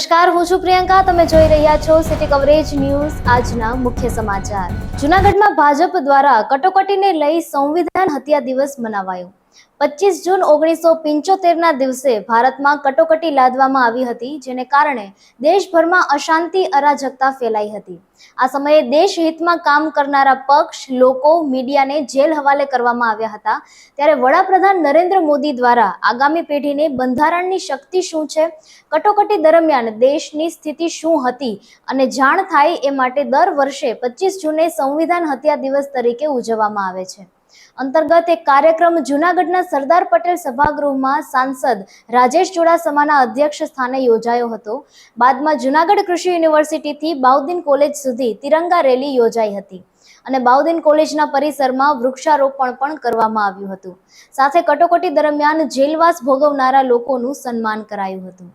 નમસ્કાર, હું છું પ્રિયંકા. તમે જોઈ રહ્યા છો સિટી કવરેજ ન્યૂઝ, આજના મુખ્ય સમાચાર. જુનાગઢમાં ભાજપ દ્વારા કટોકટીને લઈ સંવિધાન હત્યા દિવસ મનાવાયો. પચીસ જૂન ઓગણીસો પંચોતેરના દિવસે ભારતમાં કટોકટી લાદવામાં આવી હતી, જેને કારણે દેશભરમાં અશાંતિ, અરાજકતા ફેલાઈ હતી. આ સમયે દેશહિતમાં કામ કરનારા પક્ષ, લોકો, મીડિયાને જેલ હવાલે કરવામાં આવ્યા હતા. ત્યારે વડાપ્રધાન નરેન્દ્ર મોદી દ્વારા આગામી પેઢીને બંધારણની શક્તિ શું છે? કટોકટી દરમિયાન દેશની સ્થિતિ શું હતી અને જાણ થાય એ માટે દર વર્ષે પચીસ જૂને સંવિધાન હત્યા દિવસ તરીકે ઉજવવામાં આવે છે. અંતર્ગત એક કાર્યક્રમ જૂનાગઢના સરદાર પટેલ સભાગૃહમાં સાંસદ રાજેશ ચુડાસમાના અધ્યક્ષ સ્થાને યોજાયો હતો. બાદમાં જૂનાગઢ કૃષિ યુનિવર્સિટીથી બાઉદ્દીન કોલેજ સુધી તિરંગા રેલી યોજાઈ હતી અને બાઉદ્દીન કોલેજના પરિસરમાં વૃક્ષારોપણ પણ કરવામાં આવ્યું હતું. સાથે કટોકટી દરમિયાન જેલવાસ ભોગવનારા લોકોનું સન્માન કરાયું હતું.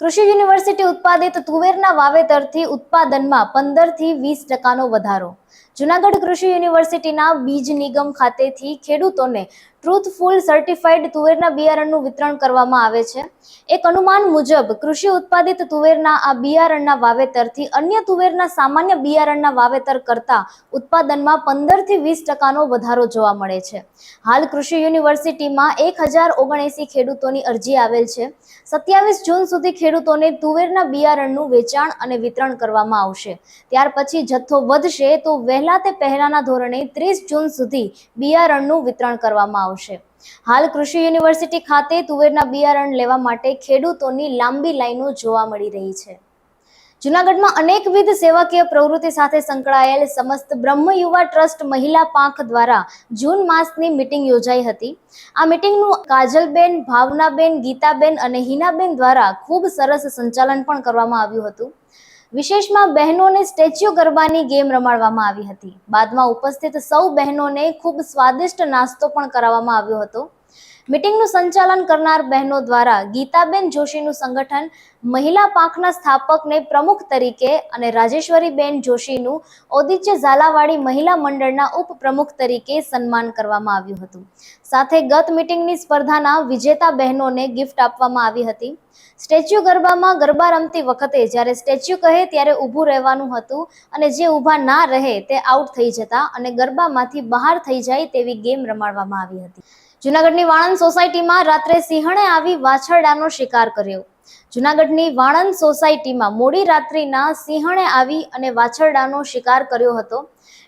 કૃષિ યુનિવર્સિટી ઉત્પાદિત તુવેરના વાવેતરથી ઉત્પાદનમાં પંદરથી વીસ ટકાનો વધારો જુનાગઢ કૃષિ યુનિવર્સિટીના બીજ નિગમ ખાતેથી ખેડૂતોને ટ્રુથફુલ સર્ટિફાઈડ તુવેરના બિયારણનું વિતરણ કરવામાં આવે છે. એક અનુમાન મુજબ, કૃષિ ઉત્પાદિત તુવેરના આ બિયારણના વાવેતરથી અન્ય તુવેરના સામાન્ય બિયારણના વાવેતર કરતા ઉત્પાદનમાં પંદરથી વીસ ટકાનો વધારો જોવા મળે છે. હાલ કૃષિ યુનિવર્સિટીમાં એક હજાર ઓગણએંસી ખેડૂતોની અરજી આવેલ છે. સત્યાવીસ જૂન સુધી ખેડૂતોને તુવેરના બિયારણનું વેચાણ અને વિતરણ કરવામાં આવશે. ત્યાર પછી જથ્થો વધશે તો વહેલા તે પહેલાના ધોરણે ત્રીસ જૂન સુધી બિયારણનું વિતરણ કરવામાં આવશે. હાલ કૃષિ યુનિવર્સિટી ખાતે તુવેરના બિયારણ લેવા માટે ખેડૂતોની લાંબી લાઈનો જોવા મળી રહી છે. જુનાગઢમાં અનેકવિધ સેવાકીય પ્રવૃત્તિ સાથે સંકળાયેલ સમસ્ત બ્રહ્મ યુવા ટ્રસ્ટ મહિલા પાંખ દ્વારા જૂન માસની મિટિંગ યોજાઈ હતી. આ મિટિંગનું કાજલબેન, ભાવનાબેન, ગીતાબેન અને હિનાબેન દ્વારા ખૂબ સરસ સંચાલન પણ કરવામાં આવ્યું હતું. વિશેષમાં બહેનોને સ્ટેચ્યુ ગરબાની ગેમ રમાડવામાં આવી હતી. બાદમાં ઉપસ્થિત સૌ બહેનોને ખૂબ સ્વાદિષ્ટ નાસ્તો પણ કરાવવામાં આવ્યો હતો. મિટિંગનું સંચાલન કરનાર બહેનો દ્વારા ગીતાબેન જોશીનું સંગઠન મહિલા પાંખના સ્થાપકને પ્રમુખ તરીકે અને રાજેશ્વરીબેન જોશીનું ઔદિત્ય ઝાલાવાડી મહિલા મંડળના ઉપપ્રમુખ તરીકે સન્માન કરવામાં આવ્યું હતું. સાથે ગત મિટિંગની સ્પર્ધાના વિજેતા બહેનોને ગિફ્ટ આપવામાં આવી હતી. સ્ટેચ્યુ ગરબામાં ગરબા રમતી વખતે જ્યારે સ્ટેચ્યુ કહે ત્યારે ઊભું રહેવાનું હતું અને જે ઊભા ના રહે તે આઉટ થઈ જતા અને ગરબામાંથી બહાર થઈ જાય તેવી ગેમ રમાડવામાં આવી હતી. જુનાગઢની વાણંદ સોસાયટીમાં રાત્રે સિંહણે આવી વાછરડાનો શિકાર કર્યો. જુનાગઢની વાણંદ સોસાયટીમાં મોડી રાત્રિના સિંહણે આવી અને વાછરડાનો શિકાર કર્યો હતો.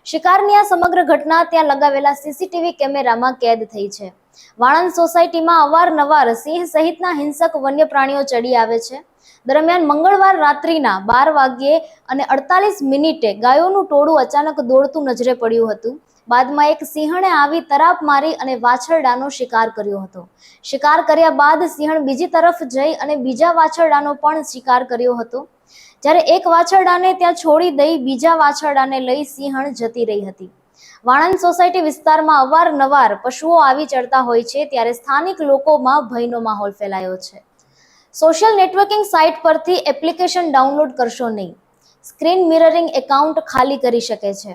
શિકારની આ સમગ્ર ઘટના ત્યાં લગાવેલા સીસીટીવી કેમેરામાં કેદ થઈ છે. વાણંદ સોસાયટીમાં અવારનવાર સિંહ સહિતના હિંસક વન્ય પ્રાણીઓ ચડી આવે છે. દરમિયાન મંગળવાર રાત્રિના બાર વાગ્યે અને અડતાલીસ મિનિટે ગાયોનું ટોળું અચાનક દોડતું નજરે પડ્યું હતું. બાદમાં એક સિંહણે આવી તરાપ મારી અને વાછરડાનો શિકાર કર્યો હતો. શિકાર કર્યા બાદ સિંહણ બીજી તરફ જઈ અને બીજા વાછરડાનો પણ શિકાર કર્યો હતો. જ્યારે એક વાછરડાને ત્યાં છોડી દઈ બીજા વાછરડાને લઈ સિંહણ જતી રહી હતી. વાણંદ સોસાયટી વિસ્તારમાં અવારનવાર પશુઓ આવી ચડતા હોય છે ત્યારે સ્થાનિક લોકોમાં ભયનો માહોલ ફેલાયો છે. સોશિયલ નેટવર્કિંગ સાઇટ પરથી એપ્લિકેશન ડાઉનલોડ કરશો નહીં. સ્ક્રીન મિરરિંગ એકાઉન્ટ ખાલી કરી શકે છે.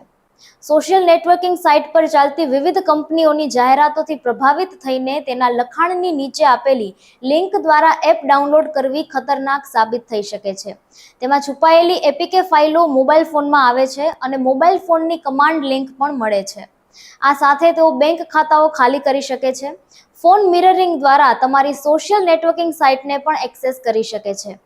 સોશિયલ નેટવર્કિંગ સાઇટ પર ચાલતી વિવિધ કંપનીઓની જાહેરાતોથી પ્રભાવિત થઈને તેના લખાણની નીચે આપેલી લિંક દ્વારા એપ ડાઉનલોડ કરવી ખતરનાક સાબિત થઈ શકે છે. તેમાં છુપાયેલી એપીકે ફાઇલો મોબાઈલ ફોનમાં આવે છે અને મોબાઈલ ફોનની કમાન્ડ લિંક પણ મળે છે. આ સાથે તેઓ બેંક ખાતાઓ ખાલી કરી શકે છે. ફોન મિરરિંગ દ્વારા તમારી સોશિયલ નેટવર્કિંગ સાઇટને પણ એક્સેસ કરી શકે છે.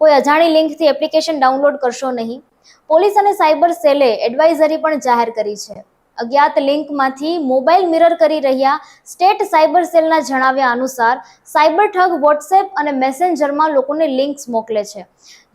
કોઈ અજાણી લિંકથી એપ્લિકેશન ડાઉનલોડ કરશો નહીં. પોલીસ અને સાયબર સેલે એડવાઇઝરી પણ જાહેર કરી છે. અજ્ઞાત લિંકમાંથી મોબાઈલ મિરર કરી રહ્યા સ્ટેટ સાયબર સેલના જણાવ્યા અનુસાર, સાયબર ઠગ વોટ્સએપ અને મેસેન્જરમાં લોકોને લિંક્સ મોકલે છે.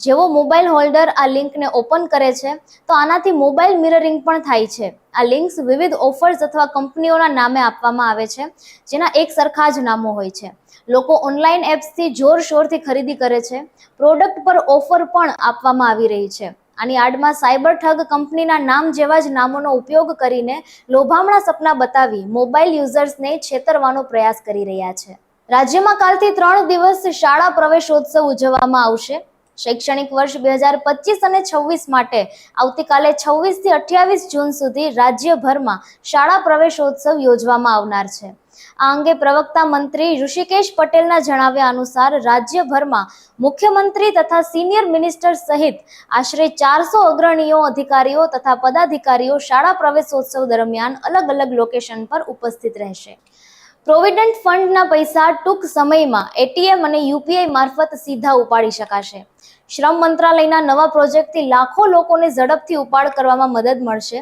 જેવો મોબાઈલ હોલ્ડર આ લિંકને ઓપન કરે છે, તો આનાથી મોબાઈલ મિરરિંગ પણ થાય છે. આ લિંક્સ વિવિધ ઓફર્સ અથવા કંપનીઓના નામે આપવામાં આવે છે, જેના એક સરખા જ નામો હોય છે. લોકો ઓનલાઈન એપ્સથી જોરશોરથી ખરીદી કરે છે, પ્રોડક્ટ પર ઓફર પણ આપવામાં આવી રહી છે. આની આડમાં સાયબર ઠગ કંપનીના નામ જેવા જ નામોનો ઉપયોગ કરીને લોભામણા સપના બતાવી મોબાઈલ યુઝર્સને છેતરવાનો પ્રયાસ કરી રહ્યા છે. રાજ્યમાં કાલથી ત્રણ દિવસ શાળા પ્રવેશોત્સવ ઉજવવામાં આવશે. શૈક્ષણિક વર્ષ બે હજાર પચીસ અને છવ્વીસ માટે આવતીકાલે છવ્વીસથી અઠ્યાવીસ જૂન સુધી રાજ્યભરમાં શાળા પ્રવેશોત્સવ યોજવામાં આવનાર છે. આ અંગે પ્રવક્તા મંત્રી ઋષિકેશ પટેલના જણાવ્યા અનુસાર રાજ્યભરમાં મુખ્યમંત્રી તથા સિનિયર મિનિસ્ટર સહિત આશરે ચારસો અગ્રણીઓ, અધિકારીઓ તથા પદાધિકારીઓ શાળા પ્રવેશોત્સવ દરમિયાન અલગ અલગ લોકેશન પર ઉપસ્થિત રહેશે. પ્રોવિડન્ટ ફંડના પૈસા ટૂંક સમયમાં એટીએમ અને યુપીઆઈ મારફત સીધા ઉપાડી શકાશે. શ્રમ મંત્રાલયના નવા પ્રોજેક્ટથી લાખો લોકોને ઝડપથી ઉપાડ કરવામાં મદદ મળશે.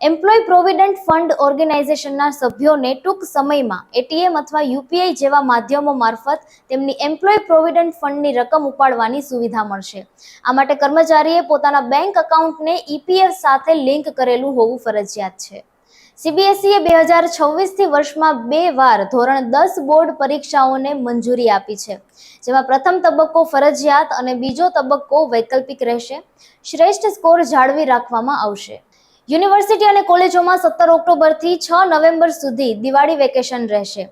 એમ્પ્લોય પ્રોવિડન્ટ ફંડ ઓર્ગેનાઇઝેશનના સભ્યોને ટૂંક સમયમાં એટીએમ અથવા યુપીઆઈ જેવા માધ્યમો મારફત તેમની એમ્પ્લોય પ્રોવિડન્ટ ફંડની રકમ ઉપાડવાની સુવિધા મળશે. આ માટે કર્મચારીએ પોતાના બેંક એકાઉન્ટને ઈપીએફ સાથે લિંક કરેલું હોવું ફરજિયાત છે. સીબીએસઈએ બે હજાર છવ્વીસથી વર્ષમાં બે વાર ધોરણ દસ બોર્ડ પરીક્ષાઓને મંજૂરી આપી છે, જેમાં પ્રથમ તબક્કો ફરજિયાત અને બીજો તબક્કો વૈકલ્પિક રહેશે. શ્રેષ્ઠ સ્કોર જાળવી રાખવામાં આવશે. યુનિવર્સિટી અને કોલેજોમાં સત્તર ઓક્ટોબરથી છ નવેમ્બર સુધી દિવાળી વેકેશન રહેશે.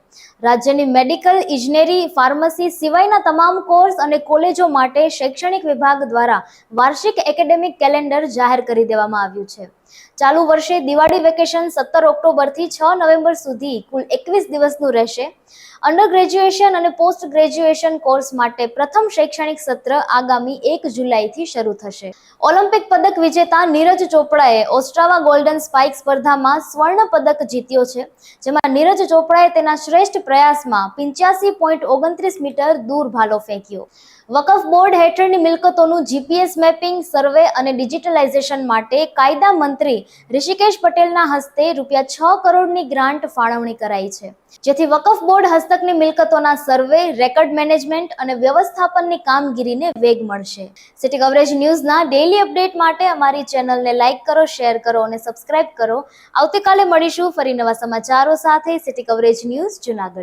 રાજ્યની મેડિકલ, ઇજનેરી, ફાર્મસી સિવાયના તમામ કોર્સ અને કોલેજો માટે શૈક્ષણિક વિભાગ દ્વારા વાર્ષિક એકેડેમિક કેલેન્ડર જાહેર કરી દેવામાં આવ્યું છે. ચાલુ વર્ષે દિવાળી વેકેશન સત્તર ઓક્ટોબરથી છ નવેમ્બર સુધી કુલ એકવીસ દિવસનું રહેશે. અંડર ગ્રેજ્યુએશન અને પોસ્ટ ગ્રેજ્યુએશન કોર્સ માટે પ્રથમ શૈક્ષણિક સત્ર આગામી એક જુલાઈથી શરૂ થશે. ઓલિમ્પિક પદક વિજેતા નીરજ ચોપડાએ ઓસ્ટ્રાવા ગોલ્ડન સ્પાઇક સ્પર્ધામાં સ્વર્ણ પદક જીત્યો છે, જેમાં નીરજ ચોપડાએ તેના શ્રેષ્ઠ પ્રયાસમાં પિંચ્યાસી ઓગણત્રીસ મીટર દૂર ભાલો ફેંક્યો. વકફ બોર્ડ હેઠળની મિલકતોનું જીપીએસ મેપિંગ, સર્વે અને ડિજિટલાઇઝેશન માટે કાયદા મંત્રી ઋષિકેશ પટેલના હસ્તે રૂપિયા છ કરોડની ગ્રાન્ટ ફાળવણી કરાઈ છે. જેથી વકફ બોર્ડ હસ્તકની મિલકતોના સર્વે, રેકર્ડ મેનેજમેન્ટ અને વ્યવસ્થાપનની કામગીરીને વેગ મળશે. સિટી કવરેજ ન્યૂઝના ડેઇલી અપડેટ માટે અમારી ચેનલને લાઇક કરો શેર કરો અને સબસ્ક્રાઇબ કરો. આવતીકાલે મળીશું ફરી નવા સમાચારો સાથે. City coverage news Junagadh.